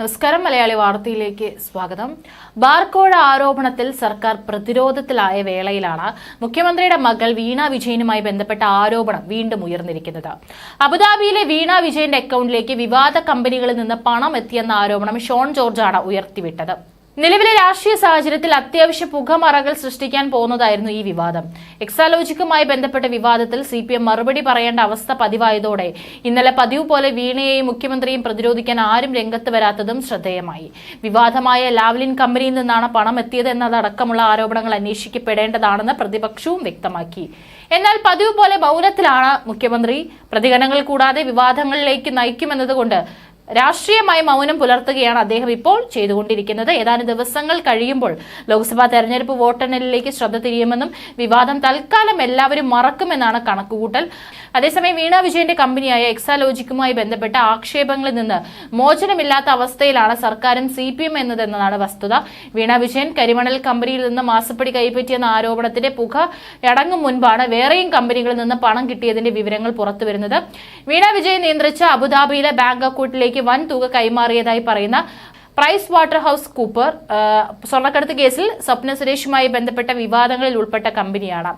നമസ്കാരം മലയാളി വാർത്തയിലേക്ക് സ്വാഗതം. ബാർക്കോഴ ആരോപണത്തിൽ സർക്കാർ പ്രതിരോധത്തിലായ വേളയിലാണ് മുഖ്യമന്ത്രിയുടെ മകൾ വീണ വിജയനുമായി ബന്ധപ്പെട്ട ആരോപണം വീണ്ടും ഉയർന്നിരിക്കുന്നത്. അബുദാബിയിലെ വീണ വിജയന്റെ അക്കൗണ്ടിലേക്ക് വിവാദ കമ്പനികളിൽ നിന്ന് പണം എത്തിയെന്ന ആരോപണം ഷോൺ ജോർജാണ് ഉയർത്തിവിട്ടത്. നിലവിലെ രാഷ്ട്രീയ സാഹചര്യത്തിൽ അത്യാവശ്യ പുകമറകൾ സൃഷ്ടിക്കാൻ പോകുന്നതായിരുന്നു ഈ വിവാദം. എക്സാലോജിക്കുമായി ബന്ധപ്പെട്ട വിവാദത്തിൽ സി പി എം മറുപടി പറയേണ്ട അവസ്ഥ പതിവായതോടെ ഇന്നലെ പതിവ് പോലെ വീണയെയും മുഖ്യമന്ത്രിയും പ്രതിരോധിക്കാൻ ആരും രംഗത്ത് വരാത്തതും ശ്രദ്ധേയമായി. വിവാദമായ ലാവ്ലിൻ കമ്പനിയിൽ നിന്നാണ് പണം എത്തിയത് എന്നതടക്കമുള്ള ആരോപണങ്ങൾ അന്വേഷിക്കപ്പെടേണ്ടതാണെന്ന് പ്രതിപക്ഷവും വ്യക്തമാക്കി. എന്നാൽ പതിവ് പോലെ മൗനത്തിലാണ് മുഖ്യമന്ത്രി. പ്രതികരണങ്ങൾ കൂടാതെ വിവാദങ്ങളിലേക്ക് നയിക്കുമെന്നതുകൊണ്ട് രാഷ്ട്രീയമായി മൗനം പുലർത്തുകയാണ് അദ്ദേഹം ഇപ്പോൾ ചെയ്തുകൊണ്ടിരിക്കുന്നത്. ഏതാനും ദിവസങ്ങൾ കഴിയുമ്പോൾ ലോക്സഭാ തെരഞ്ഞെടുപ്പ് വോട്ടെണ്ണലിലേക്ക് ശ്രദ്ധ തിരിയുമെന്നും വിവാദം തൽക്കാലം എല്ലാവരും മറക്കുമെന്നാണ് കണക്കുകൂട്ടൽ. അതേസമയം വീണ വിജയന്റെ കമ്പനിയായ എക്സാലോജിക്കുമായി ബന്ധപ്പെട്ട ആക്ഷേപങ്ങളിൽ നിന്ന് മോചനമില്ലാത്ത അവസ്ഥയിലാണ് സർക്കാരും സി പി എം എന്നതെന്നതാണ് വസ്തുത. വീണ വിജയൻ കരിമണൽ കമ്പനിയിൽ നിന്ന് മാസപ്പടി കൈപ്പറ്റിയെന്ന ആരോപണത്തിന്റെ പുക അടങ്ങും മുൻപാണ് വേറെയും കമ്പനികളിൽ നിന്ന് പണം കിട്ടിയതിന്റെ വിവരങ്ങൾ പുറത്തുവരുന്നത്. വീണ വിജയൻ നിയന്ത്രിച്ച അബുദാബിയിലെ ബാങ്ക് അക്കൗണ്ടിലേക്ക് വൻ തുക കൈമാറിയതായി പറയുന്ന പ്രൈസ് വാട്ടർ ഹൗസ് കൂപ്പർ സ്വർണക്കടത്ത് കേസിൽ സ്വപ്ന സുരേഷുമായി ബന്ധപ്പെട്ട വിവാദങ്ങളിൽ ഉൾപ്പെട്ട കമ്പനിയാണ്.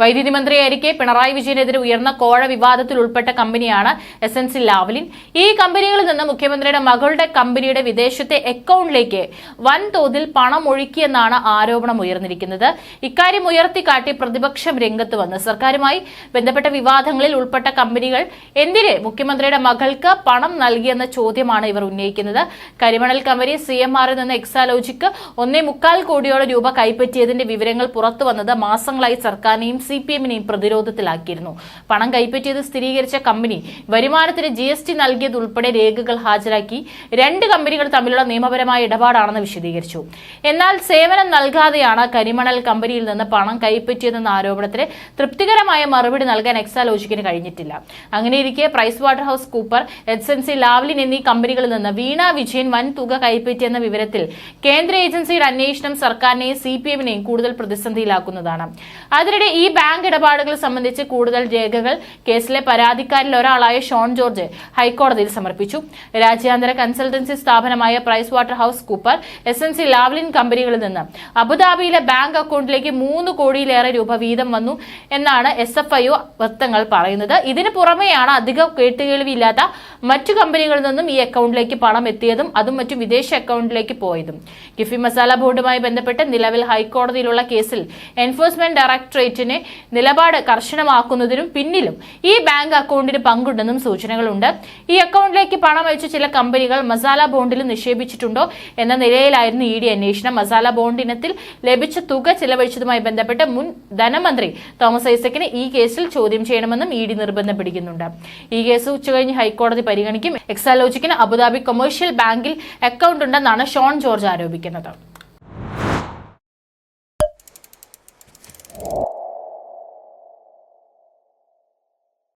വൈദ്യുതി മന്ത്രിയായിരിക്കെ പിണറായി വിജയനെതിരെ ഉയർന്ന കോഴ വിവാദത്തിൽ ഉൾപ്പെട്ട കമ്പനിയാണ് എസ് എൻ സി ലാവലിൻ. ഈ കമ്പനികളിൽ നിന്ന് മുഖ്യമന്ത്രിയുടെ മകളുടെ കമ്പനിയുടെ വിദേശത്തെ അക്കൗണ്ടിലേക്ക് വൻതോതിൽ പണം ഒഴുക്കിയെന്നാണ് ആരോപണം ഉയർന്നിരിക്കുന്നത്. ഇക്കാര്യം ഉയർത്തിക്കാട്ടി പ്രതിപക്ഷം രംഗത്ത് വന്ന്. സർക്കാരുമായി ബന്ധപ്പെട്ട വിവാദങ്ങളിൽ ഉൾപ്പെട്ട കമ്പനികൾ എന്തിന് മുഖ്യമന്ത്രിയുടെ മകൾക്ക് പണം നൽകിയെന്ന ചോദ്യമാണ് ഇവർ ഉന്നയിക്കുന്നത്. കരിമണൽ കമ്പനി സി എം ആറിൽ നിന്ന് എക്സാലോജിക്ക് ഒന്നേ മുക്കാൽ കോടിയോളം രൂപ കൈപ്പറ്റിയതിന്റെ വിവരങ്ങൾ പുറത്തു വന്നത് മാസങ്ങളായി സർക്കാരിനെയും സി പി എമ്മിനെയും പ്രതിരോധത്തിലാക്കിയിരുന്നു. പണം കൈപ്പറ്റിയത് സ്ഥിരീകരിച്ച കമ്പനി. വരുമാനത്തിന് ജി എസ് ടി നൽകിയതുൾപ്പെടെ രേഖകൾ ഹാജരാക്കി രണ്ട് കമ്പനികൾ തമ്മിലുള്ള നിയമപരമായ ഇടപാടാണെന്ന് വിശദീകരിച്ചു. എന്നാൽ സേവനം നൽകാതെയാണ് കരിമണൽ കമ്പനിയിൽ നിന്ന് പണം കൈപ്പറ്റിയതെന്ന ആരോപണത്തിന് തൃപ്തികരമായ മറുപടി നൽകാൻ എക്സാലോജിക്കിന് കഴിഞ്ഞിട്ടില്ല. അങ്ങനെയിരിക്കെ Price Water House Cooper H N C Lavalin എന്നീ കമ്പനികളിൽ നിന്ന് വീണ വിജയൻ വൻ തുക കൈപ്പറ്റിയെന്ന വിവരത്തിൽ കേന്ദ്ര ഏജൻസിയുടെ അന്വേഷണം സർക്കാരിനെയും സി പി എമ്മിനെയും കൂടുതൽ പ്രതിസന്ധിയിലാക്കുന്നതാണ്. അതിനിടെ ഈ ബാങ്ക് ഇടപാടുകൾ സംബന്ധിച്ച് കൂടുതൽ രേഖകൾ കേസിലെ പരാതിക്കാരിൽ ഒരാളായ ഷോൺ ജോർജ് ഹൈക്കോടതിയിൽ സമർപ്പിച്ചു. രാജ്യാന്തര കൺസൾട്ടൻസി സ്ഥാപനമായ Price Water House Cooper S N C Lavalin കമ്പനികളിൽ നിന്ന് അബുദാബിയിലെ ബാങ്ക് അക്കൗണ്ടിലേക്ക് മൂന്ന് കോടിയിലേറെ രൂപ വീതം വന്നു എന്നാണ് എസ് എഫ് ഐ ഒ വൃത്തങ്ങൾ പറയുന്നത്. ഇതിന് പുറമെയാണ് അധികം കേട്ടുകേൾവിയില്ലാത്ത മറ്റു കമ്പനികളിൽ നിന്നും ഈ അക്കൗണ്ടിലേക്ക് പണം എത്തിയതും അതും മറ്റു വിദേശ അക്കൗണ്ടിലേക്ക് പോയതും. കിഫി മസാല ബോർഡുമായി ബന്ധപ്പെട്ട് നിലവിൽ ഹൈക്കോടതിയിലുള്ള കേസിൽ എൻഫോഴ്സ്മെന്റ് ഡയറക്ടറേറ്റിനെ നിലപാട് കർശനമാക്കുന്നതിനും പിന്നിലും ഈ ബാങ്ക് അക്കൗണ്ടിന് പങ്കുണ്ടെന്നും സൂചനകളുണ്ട്. ഈ അക്കൗണ്ടിലേക്ക് പണം അയച്ച ചില കമ്പനികൾ മസാല ബോണ്ടിൽ നിക്ഷേപിച്ചിട്ടുണ്ടോ എന്ന നിലയിലായിരുന്നു ഇ ഡി അന്വേഷണം. മസാല ബോണ്ട് ഇനത്തിൽ ലഭിച്ച തുക ചെലവഴിച്ചതുമായി ബന്ധപ്പെട്ട് മുൻ ധനമന്ത്രി തോമസ് ഐസക്കിനെ ഈ കേസിൽ ചോദ്യം ചെയ്യണമെന്നും ഇ ഡി നിർബന്ധം പിടിക്കുന്നുണ്ട്. ഈ കേസ് ഉച്ചകഴിഞ്ഞ് ഹൈക്കോടതി പരിഗണിക്കും. എക്സാലോജിക്കിന് അബുദാബി കൊമേഴ്ഷ്യൽ ബാങ്കിൽ അക്കൗണ്ട് ഉണ്ടെന്നാണ് ഷോൺ ജോർജ് ആരോപിക്കുന്നത്.